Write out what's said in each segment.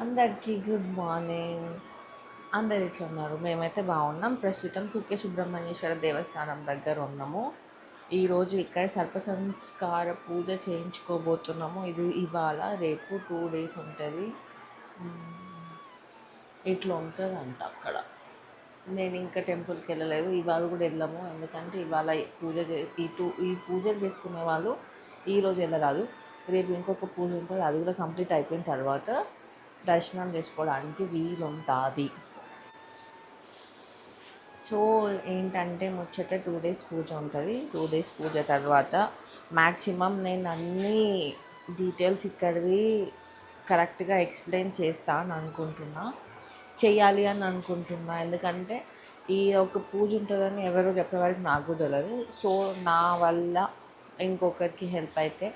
అందరికీ good morning. అందరు ఇట్లా ఉన్నారు. మేమైతే బాగున్నాం. ప్రస్తుతం కుక్కే సుబ్రహ్మణ్యేశ్వర దేవస్థానం దగ్గర ఉన్నాము. ఈరోజు ఇక్కడ సర్పసంస్కార పూజ చేయించుకోబోతున్నాము. ఇది ఇవాళ రేపు టూ డేస్ ఉంటుంది. ఇట్లా ఉంటుంది అంట అక్కడ? నేను ఇంకా టెంపుల్కి వెళ్ళలేదు. ఇవాళ కూడా వెళ్ళాము. ఎందుకంటే ఇవాళ పూజ చే- ఈ టూ ఈ పూజలు చేసుకునే వాళ్ళు ఈరోజు వెళ్ళరాదు. రేపు ఇంకొక పూజ ఉంటుంది. అది కూడా కంప్లీట్ అయిపోయిన తర్వాత దర్శనం చేసుకోవడానికి వీలు ఉంటుంది సో ఏంటంటే ముచ్చట టూ డేస్ పూజ ఉంటుంది. టూ డేస్ పూజ తర్వాత మ్యాక్సిమం నేను అన్ని డీటెయిల్స్ ఇక్కడివి కరెక్ట్గా ఎక్స్ప్లెయిన్ చేస్తాను అనుకుంటున్నా. చేయాలి అని అనుకుంటున్నా. ఎందుకంటే ఈ ఒక పూజ ఉంటుందని ఎవరో చెప్పే వరకు నాకు కూడా తెలియదు సో నా వల్ల ఇంకొకరికి హెల్ప్ అయితే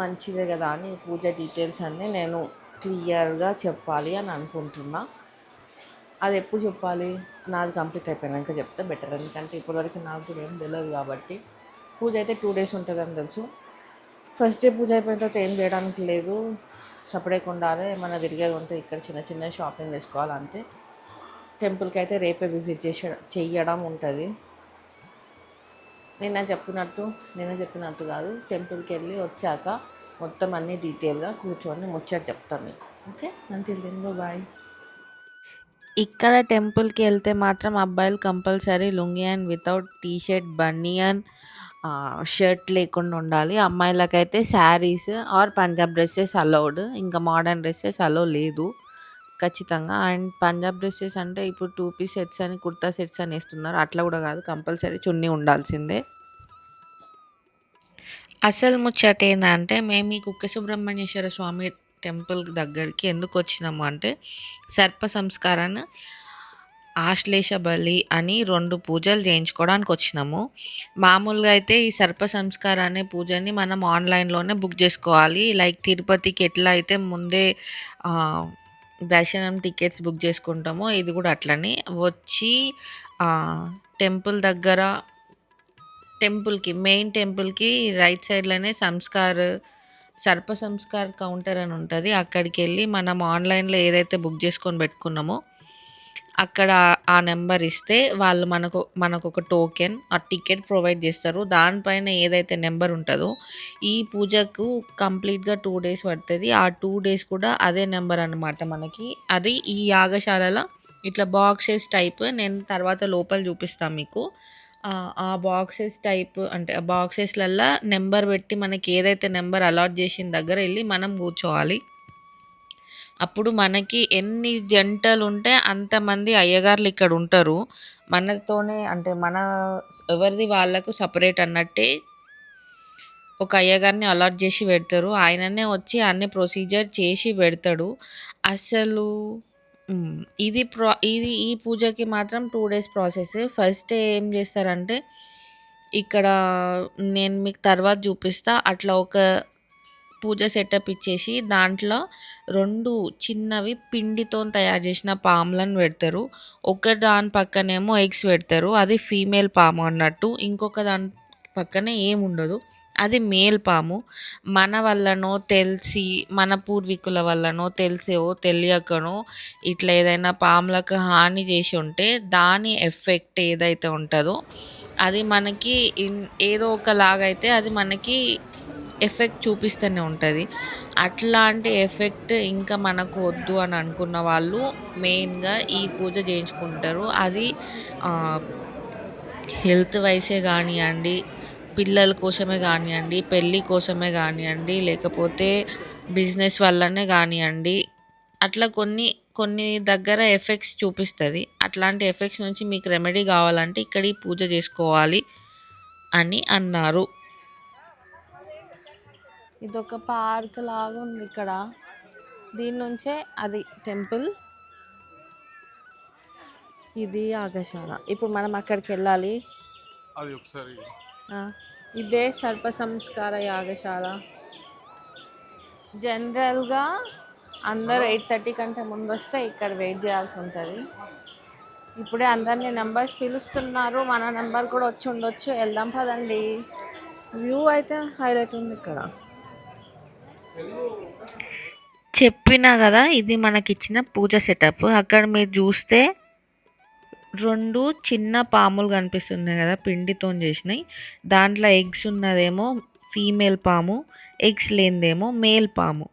మంచిదే కదా అని పూజ డీటెయిల్స్ అన్నీ నేను క్లియర్గా చెప్పాలి అని అనుకుంటున్నా. అది ఎప్పుడు చెప్పాలి? నాది కంప్లీట్ అయిపోయినాక చెప్తే బెటర్. ఎందుకంటే ఇప్పటివరకు నాకు కూడా ఏం తెలియదు కాబట్టి. పూజ అయితే టూ డేస్ ఉంటుందని తెలుసు. ఫస్ట్ డే పూజ అయిపోయిన తర్వాత ఏం చేయడానికి లేదు. సపరేట్ ఉండాలి ఏమైనా తిరిగేది ఉంటే ఇక్కడ చిన్న చిన్న షాపింగ్ చేసుకోవాలంటే టెంపుల్కి అయితే రేపే విజిట్ చేసే చెయ్యడం ఉంటుంది. నిన్న చెప్పినట్టు నిన్న చెప్పినట్టు కాదు. టెంపుల్కి వెళ్ళి వచ్చాక మొత్తం అన్ని డీటెయిల్గా కూర్చొని ముచ్చట చెప్తాను మీకు. ఓకే? అంతే బాయ్. ఇక్కడ టెంపుల్కి వెళ్తే మాత్రం అబ్బాయిలు compulsory lungi and without T shirt banian shirt లేకుండా ఉండాలి. అమ్మాయిలకైతే saris or Punjab dresses allowed. ఇంకా మోడర్న్ డ్రెస్సెస్ అలో లేదు. ఖచ్చితంగా. అండ్ పంజాబ్ డ్రెస్సెస్ అంటే ఇప్పుడు టూ పీస్ సెట్స్ అని కుర్తా సెట్స్ అని వేస్తున్నారు. అట్లా కూడా కాదు. కంపల్సరీ చున్నీ ఉండాల్సిందే. అసలు ముచ్చట ఏంటంటే మేము ఈ కుక్క సుబ్రహ్మణ్యేశ్వర స్వామి టెంపుల్ దగ్గరికి ఎందుకు వచ్చినాము అంటే సర్ప సంస్కారాన్ని ఆశ్లేష బలి అని రెండు పూజలు చేయించుకోవడానికి వచ్చినాము. మామూలుగా అయితే ఈ సర్ప సంస్కార అనే పూజని మనం ఆన్లైన్లోనే బుక్ చేసుకోవాలి. లైక్ తిరుపతికి ఎట్లా అయితే ముందే దర్శనం టికెట్స్ బుక్ చేసుకుంటామో ఇది కూడా అట్లనే. వచ్చి టెంపుల్ దగ్గర టెంపుల్కి మెయిన్ టెంపుల్కి రైట్ సైడ్లోనే సంస్కార్ సర్ప సంస్కార్ కౌంటర్ అని ఉంటుంది. అక్కడికి వెళ్ళి మనం ఆన్లైన్లో ఏదైతే బుక్ చేసుకొని పెట్టుకున్నామో అక్కడ ఆ నెంబర్ ఇస్తే వాళ్ళు మనకు మనకు ఒక టోకెన్ ఆ టికెట్ ప్రొవైడ్ చేస్తారు. దానిపైన ఏదైతే నెంబర్ ఉంటుందో ఈ పూజకు కంప్లీట్గా టూ డేస్ పడుతుంది. ఆ టూ డేస్ కూడా అదే నెంబర్ అన్నమాట మనకి. అది ఈ యాగశాలలో ఇట్లా బాక్సెస్ టైప్ నేను తర్వాత లోపల చూపిస్తాను మీకు. ఆ, బాక్సెస్ టైప్ అంటే ఆ బాక్సెస్లల్లో నెంబర్ పెట్టి మనకి ఏదైతే నెంబర్ అలాట్ చేసిన దగ్గర వెళ్ళి మనం కూర్చోవాలి. అప్పుడు మనకి ఎన్ని జంటలు ఉంటే అంతమంది అయ్యగారులు ఇక్కడ ఉంటారు. మనతోనే అంటే మన ఎవరిది వాళ్ళకు సపరేట్ అన్నట్టే ఒక అయ్యగారిని అలాట్ చేసి పెడతారు. ఆయననే వచ్చి అన్ని ప్రొసీజర్ చేసి పెడతాడు. అసలు ఇది ప్రా ఇది ఈ పూజకి మాత్రం టూ డేస్ ప్రాసెస్ ఫస్ట్ ఏం చేస్తారంటే ఇక్కడ నేను మీకు తర్వాత చూపిస్తా. అట్లా ఒక పూజ సెటప్ ఇచ్చేసి దాంట్లో రెండు చిన్నవి పిండితో తయారు చేసిన పాములను పెడతారు. ఒక దాని పక్కనేమో ఎగ్స్ పెడతారు. అది ఫీమేల్ పాము అన్నట్టు. ఇంకొక దాని పక్కనే ఏముండదు. అది మేల్ పాము. మన వల్లనో తెలిసి మన పూర్వీకుల వల్లనో తెలిసో తెలియకనో ఇట్లా ఏదైనా పాములకు హాని చేసి ఉంటే దాని ఎఫెక్ట్ ఏదైతే ఉంటుందో అది మనకి ఇన్ ఏదో ఒకలాగైతే అది మనకి ఎఫెక్ట్ చూపిస్తూనే ఉంటుంది. అట్లాంటి ఎఫెక్ట్ ఇంకా మనకు వద్దు అని అనుకున్న వాళ్ళు మెయిన్గా ఈ పూజ చేయించుకుంటారు. అది హెల్త్ వైసే కానివ్వండి పిల్లల కోసమే కానివ్వండి పెళ్ళి కోసమే కానివ్వండి లేకపోతే బిజినెస్ వల్లనే కానివ్వండి అట్లా కొన్ని కొన్ని దగ్గర ఎఫెక్ట్స్ చూపిస్తుంది. అట్లాంటి ఎఫెక్ట్స్ నుంచి మీకు రెమెడీ కావాలంటే ఇక్కడ ఈ పూజ చేసుకోవాలి అని అన్నారు. ఇదొక పార్క్ లాగా ఉంది ఇక్కడ. దీని నుంచే అది టెంపుల్. ఇది యాగశాల ఇప్పుడు మనం అక్కడికి వెళ్ళాలి. అది ఒకసారి ఆ, ఇదే సర్ప సంస్కార యాగశాల. జనరల్గా అందరూ ఎయిట్ థర్టీ కంటే ముందు వస్తే ఇక్కడ వెయిట్ చేయాల్సి ఉంటుంది. ఇప్పుడే అందరినీ నెంబర్స్ పిలుస్తున్నారు. మన నెంబర్ కూడా వచ్చి ఉండొచ్చు. వెళ్దాం పదండి. వ్యూ అయితే హైలైట్ ఉంది ఇక్కడ. చెప్పినా కదా ఇది మనకిచ్చిన పూజ సెటప్. అక్కడ మీరు చూస్తే రెండు చిన్న పాములు కనిపిస్తున్నాయి కదా పిండితో చేసినాయి. దాంట్లో ఎగ్స్ ఉన్నదేమో ఫీమేల్ పాము ఎగ్స్ లేనిదేమో మేల్ పాము.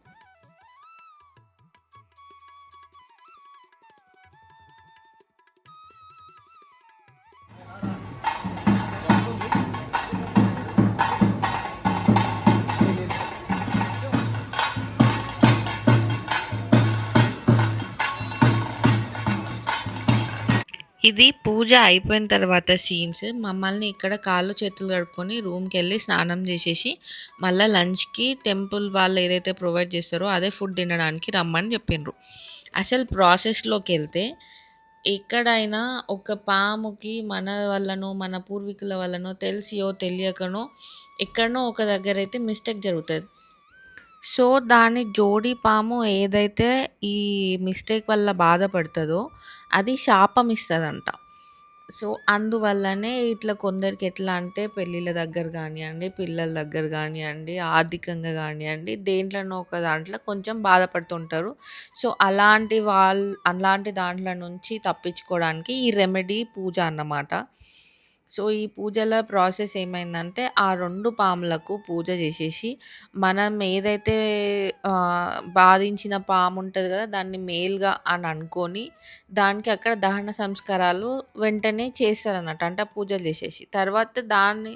ఇది పూజ అయిపోయిన తర్వాత సీన్స్. మమ్మల్ని ఇక్కడ కాళ్ళు చేతులు కడుక్కొని రూమ్కి వెళ్ళి స్నానం చేసేసి మళ్ళీ లంచ్కి టెంపుల్ వాళ్ళు ఏదైతే ప్రొవైడ్ చేస్తారో అదే ఫుడ్ తినడానికి రమ్మని చెప్పిండ్రు అసలు ప్రాసెస్లోకి వెళ్తే ఎక్కడైనా ఒక పాముకి మన వల్లనో మన పూర్వీకుల వల్లనో తెలిసియో తెలియకనో ఎక్కడనో ఒక దగ్గర అయితే మిస్టేక్ జరుగుతుంది. సో దాని జోడి పాము ఏదైతే ఈ మిస్టేక్ వల్ల బాధపడుతుందో అది శాపం ఇస్తుందంట సో, అందువల్లనే ఇట్లా కొందరికి ఎట్లా అంటే పెళ్ళిళ్ళ దగ్గర కానివ్వండి పిల్లల దగ్గర కానివ్వండి ఆర్థికంగా కానివ్వండి దేంట్లోనో ఒక దాంట్లో కొంచెం బాధపడుతుంటారు. సో, అలాంటి వాళ్ళ అలాంటి దాంట్లో నుంచి తప్పించుకోవడానికి ఈ రెమెడీ పూజ అన్నమాట. సో, ఈ పూజల ప్రాసెస్ ఏమైందంటే, ఆ రెండు పాములకు పూజ చేసేసి మనం ఏదైతే బాధించిన పాము ఉంటుంది కదా దాన్ని మేల్‌గా అని అనుకొని దానికి అక్కడ దహన సంస్కారాలు వెంటనే చేస్తారన్నట్టు. అంటే పూజలు చేసేసి. తర్వాత దాన్ని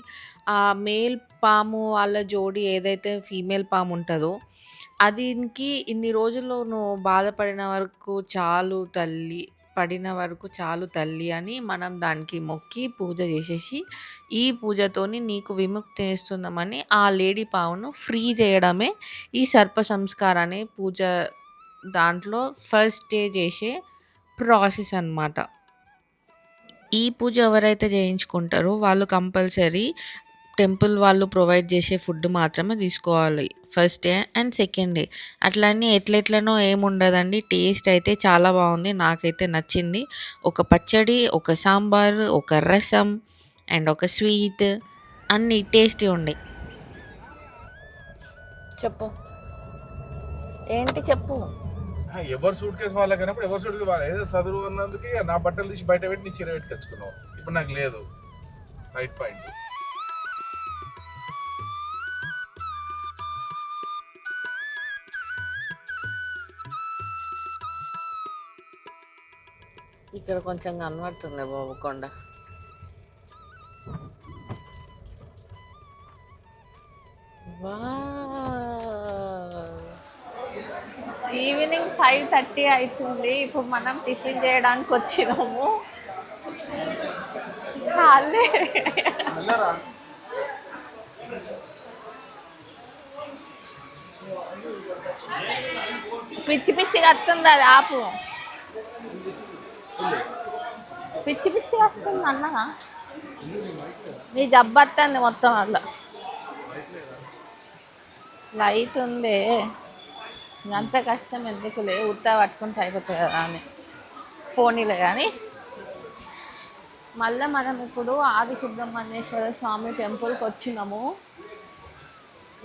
ఆ మేల్ పాము వాళ్ళ జోడి ఏదైతే ఫీమేల్ పాము ఉంటుందో దీనికి ఇన్ని రోజులు నువ్వు బాధపడిన వరకు చాలు తల్లి పడిన వరకు చాలు తల్లి అని మనం దానికి మొక్కి పూజ చేసేసి ఈ పూజతోని నీకు విముక్తి ఇస్తున్నామని ఆ లేడీ పావును ఫ్రీ చేయడమే ఈ సర్ప సంస్కారం అనే పూజ దాంట్లో ఫస్ట్ డే చేసే ప్రాసెస్ అనమాట ఈ పూజ ఎవరైతే చేయించుకుంటారో వాళ్ళు కంపల్సరీ టెంపుల్ వాళ్ళు ప్రొవైడ్ చేసే ఫుడ్ మాత్రమే తీసుకోవాలి. First day and second day అట్లన్నీ ఎట్లెట్లనో ఏముండదండి. టేస్ట్ అయితే చాలా బాగుంది. నాకైతే నచ్చింది. ఒక పచ్చడి ఒక సాంబార్ ఒక రసం అండ్ ఒక స్వీట్ అన్నీ టేస్టీ ఉండే. చెప్పు. ఏంటి చెప్పు? ఎవరు సూట్ కేసు వాళ్ళకైనప్పుడు ఎవరు సూట్ కేసు వాళ్ళు ఏదో చదువు అన్నందుకు నా బట్టలు తీసి బయట పెట్టి నీ చీర పెట్టి తెచ్చుకున్నావు. ఇప్పుడు నాకు లేదు. రైట్ పాయింట్ ఇక్కడ కొంచెం కనబడుతుంది బాబు కొండ. ఈవినింగ్ ఫైవ్ థర్టీ అవుతుంది. ఇప్పుడు మనం టిఫిన్ చేయడానికి వచ్చినాము. చాలే పిచ్చి పిచ్చి వస్తుంది అది ఆపు. పిచ్చి పిచ్చి వస్తుంది అన్న నీ జబ్బత్తంది మొత్తం అట్లా లైట్ ఉంది. అంత కష్టం ఎందుకులే? ఉత్తా పట్టుకుంటే అయిపోతుంది కదా అని. పోనీలే కానీ మళ్ళీ మనం ఇప్పుడు ఆది సుబ్రహ్మణ్యేశ్వర స్వామి టెంపుల్కి వచ్చినాము.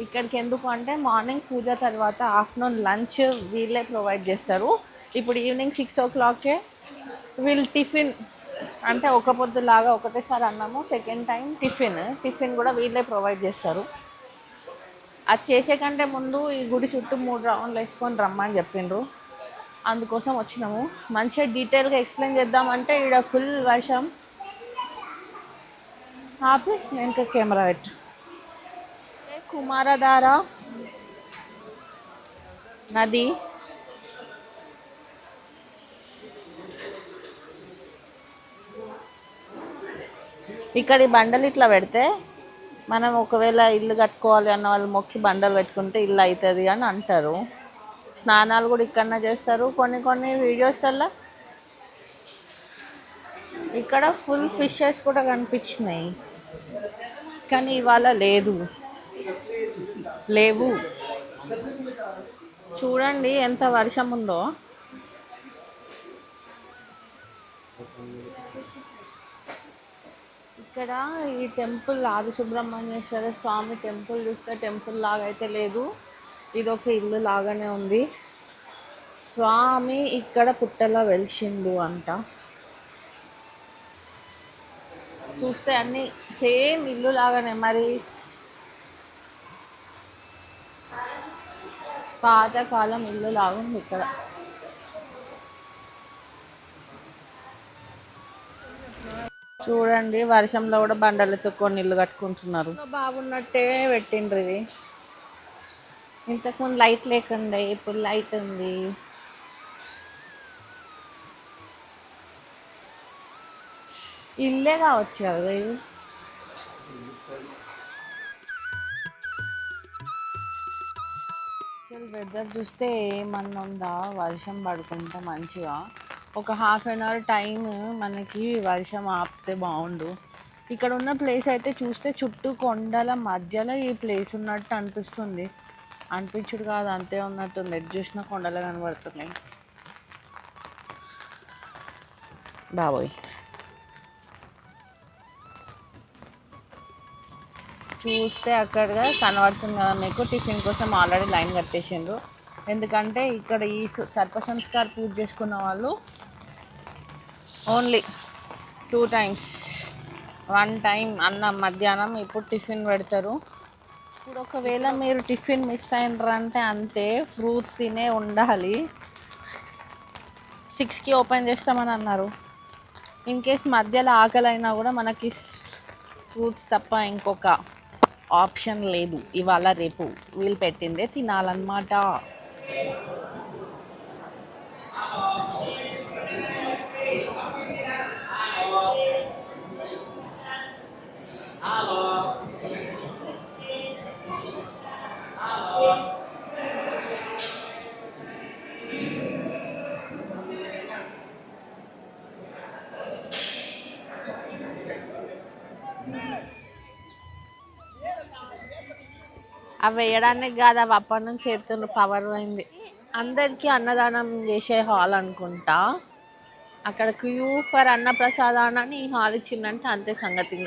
ఇక్కడికి ఎందుకు అంటే మార్నింగ్ పూజ తర్వాత ఆఫ్టర్నూన్ లంచ్ వీళ్ళే ప్రొవైడ్ చేస్తారు. ఇప్పుడు ఈవినింగ్ సిక్స్ ఓ క్లాకే వీళ్ళు టిఫిన్ అంటే ఒక పొద్దులాగా ఒకటేసారి అన్నాము. సెకండ్ టైం టిఫిన్ టిఫిన్ కూడా వీళ్ళే ప్రొవైడ్ చేస్తారు. అది చేసే కంటే ముందు ఈ గుడి చుట్టూ మూడు రౌండ్లు వేసుకొని రమ్మని చెప్పిండ్రు. అందుకోసం వచ్చినాము. మంచిగా డీటెయిల్గా ఎక్స్ప్లెయిన్ చేద్దామంటే ఇక్కడ ఫుల్ వర్షం. ఆపి వెనక కెమెరా పెట్టు. కుమారధార? నది. ఇక్కడ ఈ బండలు ఇట్లా పెడితే మనం ఒకవేళ ఇల్లు కట్టుకోవాలి అన్న వాళ్ళు మొక్కి బండలు పెట్టుకుంటే ఇల్లు అవుతుంది అని అంటారు. స్నానాలు కూడా ఇక్కడనే చేస్తారు. కొన్ని కొన్ని వీడియోస్లలో ఇక్కడ ఫుల్ ఫిషెస్ కూడా కనిపించినాయి. కానీ ఇవాళ లేదు. లేవు. చూడండి ఎంత వర్షం ఉందో. ఇక్కడ ఈ టెంపుల్ ఆది సుబ్రహ్మణ్యేశ్వర స్వామి టెంపుల్ చూస్తే టెంపుల్ లాగా అయితే లేదు. ఇది ఒక ఇల్లు లాగానే ఉంది. స్వామి ఇక్కడ పుట్టలా వెలిసిండు అంట. చూస్తే అన్ని సేమ్ ఇల్లు లాగానే మరి. పాతకాలం ఇల్లు లాగా ఉంది ఇక్కడ. చూడండి వర్షంలో కూడా బండలతో కొన్ని ఇల్లు కట్టుకుంటున్నారు. బాగున్నట్టే పెట్టిండ్రు ఇది. ఇంతకుముందు లైట్ లేకుండే ఇప్పుడు లైట్ ఉంది. ఇల్లే కావచ్చు కదా ఇది? అసలు వెదర్ చూస్తే ఏమన్నా ఉందా వర్షం పడుకుంటే మంచిగా. ఒక హాఫ్ అన్ అవర్ టైం మనకి వర్షం ఆపితే బాగుండు. ఇక్కడ ఉన్న ప్లేస్ అయితే చూస్తే చుట్టూ కొండల మధ్యలో ఈ ప్లేస్ ఉన్నట్టు అనిపిస్తుంది. అనిపించుడు కాదు అంతే ఉన్నట్టుంది. ఎటు చూసినా కొండలు కనబడుతున్నాయి. బాబోయ్. చూస్తే అక్కడ కనబడుతుంది కదా మీకు. టిఫిన్ కోసం ఆల్రెడీ లైన్ కట్టేసిండ్రు. ఎందుకంటే ఇక్కడ ఈ సు- సర్ప పూజ చేసుకున్న వాళ్ళు only two times one time అన్నం మధ్యాహ్నం ఇప్పుడు టిఫిన్ పెడతారు. ఇప్పుడు ఒకవేళ మీరు టిఫిన్ మిస్ అయినరంటే అంతే ఫ్రూట్స్ తినే ఉండాలి. సిక్స్కి ఓపెన్ చేస్తామని అన్నారు. ఇన్ కేస్ మధ్యలో ఆకలి అయినా కూడా మనకి ఫ్రూట్స్ తప్ప ఇంకొక ఆప్షన్ లేదు. ఇవాళ రేపు వీళ్ళు పెట్టిందే తినాలన్నమాట. అవి వేయడానికి కాదు అవి అప్పటి నుంచి చేతులు పవర్ అయింది. అందరికీ అన్నదానం చేసే హాల్ అనుకుంటా. అక్కడ క్యూ ఫర్ అన్నప్రసాదాన్ని ఈ హాల్ ఇచ్చిందంటే అంతే సంగతి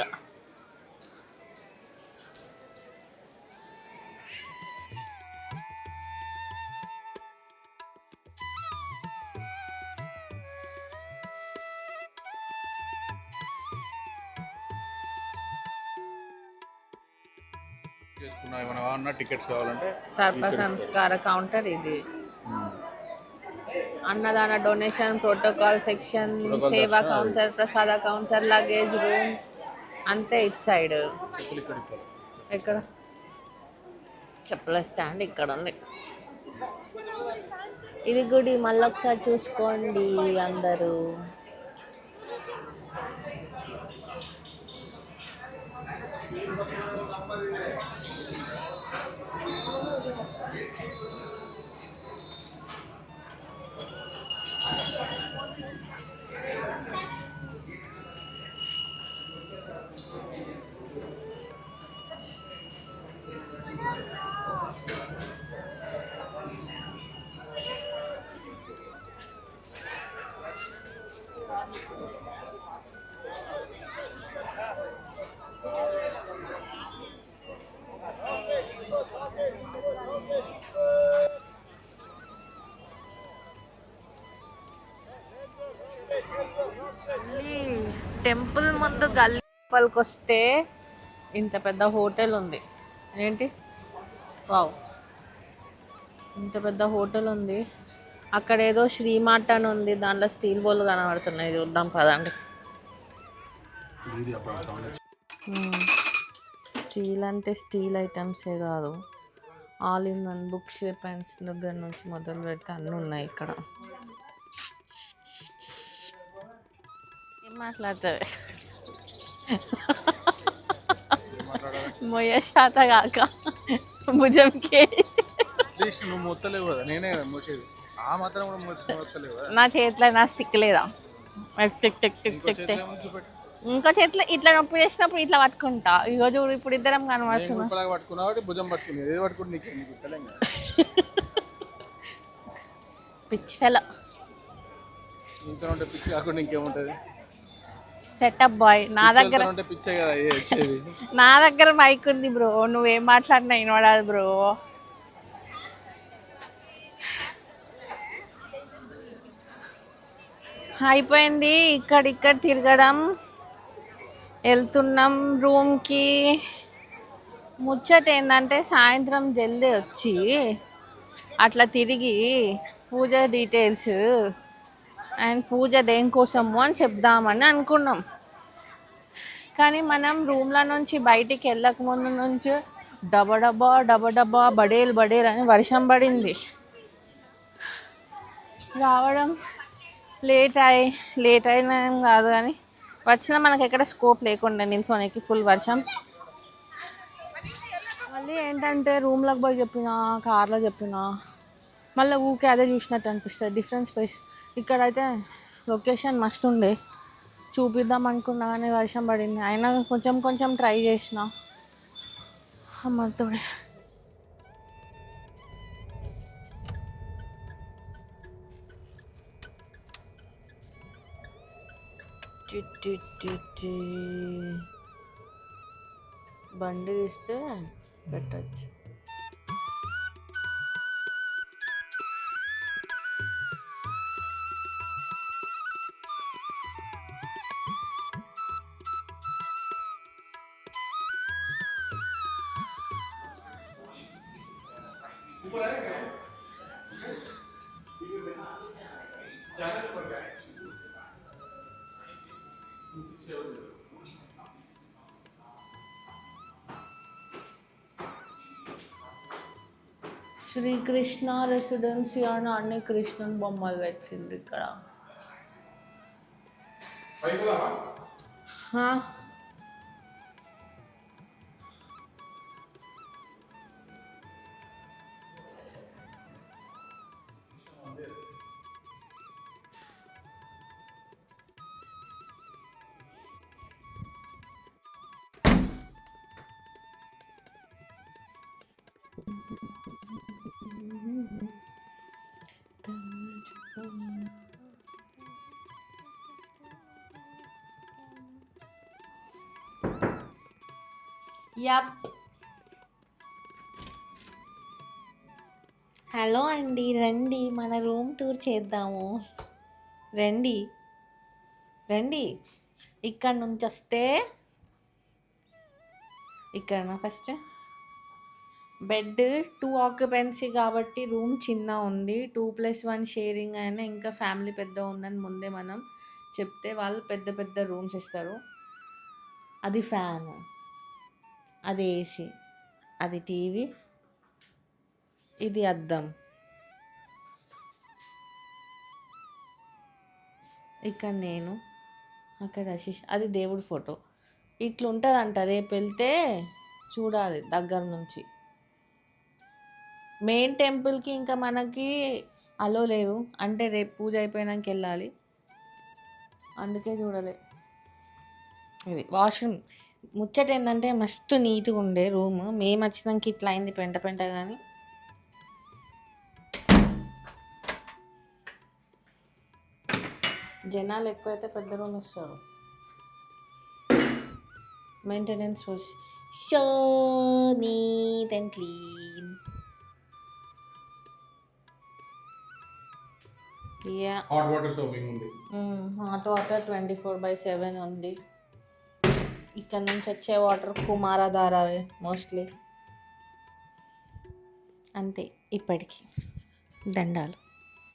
టికెట్స్ కావాలంటే సర్ప సంస్కార కౌంటర్ ఇది. అన్నదాన డొనేషన్ ప్రోటోకాల్ సెక్షన్ సేవా కౌంటర్ ప్రసాద కౌంటర్ లగేజ్ రూమ్ అంతే ఇటు సైడ్. ఎక్కడ చెప్పుల స్టాండ్ ఇక్కడ ఉంది. ఇది గుడి మళ్ళీ ఒకసారి చూసుకోండి అందరూ. టెంపుల్ ముందు గల్లీ వస్తే ఇంత పెద్ద హోటల్ ఉంది. ఏంటి? వావ్. ఇంత పెద్ద హోటల్ ఉంది. అక్కడ ఏదో శ్రీమార్ట్ అని ఉంది. దాంట్లో స్టీల్ బౌల్ కనబడుతున్నాయి. చూద్దాం పదండి. స్టీల్ అంటే స్టీల్ ఐటమ్సే కాదు. All in one books pens దగ్గర నుంచి మొదలు పెడితే అన్నీ ఉన్నాయి ఇక్కడ. ఏం మాట్లాడుతుంది మొయ్య శాత కాక భుజం నువ్వు మొత్తలేవు కదా నేనే కదా మోసేది ఆ మాత్రం కూడా మొత్త మొత్తలేవు నా చేతిలో నా స్టిక్ లేదా? టిక్ టిక్ టిక్ ఇంకో టిక్ చేతిలో టిక్. ఏమో చూపెట్టు. ఇంకో చేతిలో ఇట్లా నొప్పి చేసినప్పుడు ఇట్లా పట్టుకుంటా. ఇగో చూడు ఇప్పుడు ఇద్దరం గుప్పలాగా పట్టుకున్నావు భుజం ఏది పట్టుకుంటే నీకు పిచ్చి ఫెలో ఇంకేముంటది? సెటప్ బాయ్ నా దగ్గర నా దగ్గర మైక్ ఉంది బ్రో నువ్వేం మాట్లాడినా వినపడదు బ్రో అయిపోయింది. ఇక్కడ ఇక్కడ తిరగడం. వెళ్తున్నాం రూమ్కి ముచ్చట ఏంటంటే సాయంత్రం జల్దీ వచ్చి అట్లా తిరిగి పూజ డీటెయిల్స్ అండ్ పూజ దేనికోసము అని చెప్దామని అనుకున్నాం. కానీ మనం రూమ్ల నుంచి బయటికి వెళ్ళక ముందు నుంచి డబడబా డబడబా బడేలు బడేలు అని వర్షం పడింది. రావడం లేట్ అయి లేట్ అయినా కాదు కానీ వచ్చినా మనకి ఎక్కడ స్కోప్ లేకుండా నిల్చోనికి ఫుల్ వర్షం. మళ్ళీ ఏంటంటే రూమ్లోకి పోయి చెప్పినా కార్లో చెప్పినా మళ్ళీ ఊకే అదే చూసినట్టు అనిపిస్తుంది. డిఫరెన్స్ ప్లేస్ ఇక్కడైతే లొకేషన్ మస్తు ఉండే. చూపిద్దాం అనుకున్నా కానీ వర్షం పడింది. అయినా కొంచెం కొంచెం ట్రై చేసిన. అమ్మతోడే బండి తీస్తే పెట్టచ్చు. శ్రీకృష్ణ రెసిడెన్సీ అని అన్ని కృష్ణన్ బొమ్మలు పెట్టిండ్రు ఇక్కడ. యాప్ హలో అండి రండి మన రూమ్ టూర్ చేద్దాము. రండి. రండి. ఇక్కడ నుంచి వస్తే ఇక్కడ ఫస్ట్ బెడ్ టూ ఆక్యుపెన్సీ కాబట్టి రూమ్ చిన్న ఉంది. టూ ప్లస్ వన్ షేరింగ్ అయినా ఇంకా ఫ్యామిలీ పెద్ద ఉందని ముందే మనం చెప్తే వాళ్ళు పెద్ద పెద్ద రూమ్స్ ఇస్తారు. అది ఫ్యాన్. అది ఏసీ. అది టీవీ. ఇది అద్దం. ఇక్కడ నేను అక్కడ ఆశీష్ అది దేవుడి ఫోటో. ఇట్లా ఉంటుందంట రేపు వెళ్తే చూడాలి దగ్గర నుంచి. మెయిన్ టెంపుల్కి ఇంకా మనకి అలో లేదు. అంటే రేపు పూజ అయిపోయినాక వెళ్ళాలి. అందుకే చూడలే. ఇది వాష్రూమ్. ముచ్చట ఏంటంటే మస్తు నీట్గా ఉండే రూమ్. మేము వచ్చినాక ఇట్లా అయింది పెంట పెంట కానీ జనాలు ఎక్కువైతే పెద్ద రూమ్ ఇస్తారు. Maintenance was so neat and clean hot water సోపింగ్ ఉంది. Hot water twenty four by seven ఉంది. ఇక్కడ నుంచి వచ్చే వాటర్ కుమారధారావే మోస్ట్లీ అంతే ఇప్పటికి. దండాలు.